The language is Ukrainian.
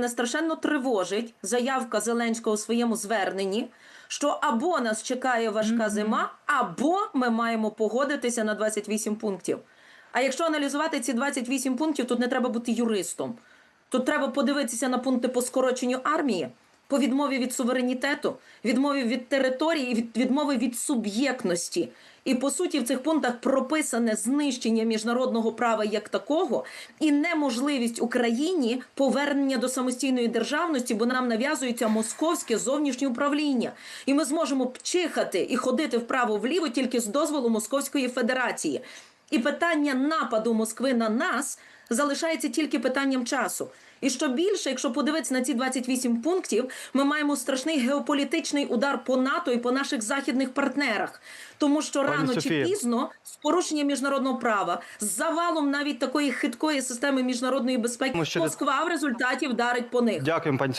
Мене страшенно тривожить заявка Зеленського у своєму зверненні, що або нас чекає важка зима, або ми маємо погодитися на 28 пунктів. А якщо аналізувати ці 28 пунктів, тут не треба бути юристом. Тут треба подивитися на пункти по скороченню армії, по відмові від суверенітету, відмові від території, від відмови від суб'єктності. І по суті в цих пунктах прописане знищення міжнародного права як такого і неможливість Україні повернення до самостійної державності, бо нам нав'язується московське зовнішнє управління. І ми зможемо пчихати і ходити вправо-вліво тільки з дозволу Московської Федерації. І питання нападу Москви на нас залишається тільки питанням часу. І що більше, якщо подивитися на ці 28 пунктів, ми маємо страшний геополітичний удар по НАТО і по наших західних партнерах, тому що Пані рано Софія. чи пізно з порушенням міжнародного права, з завалом навіть такої хиткої системи міжнародної безпеки, Москва в результаті вдарить по них. Дякуємо, пані Софія.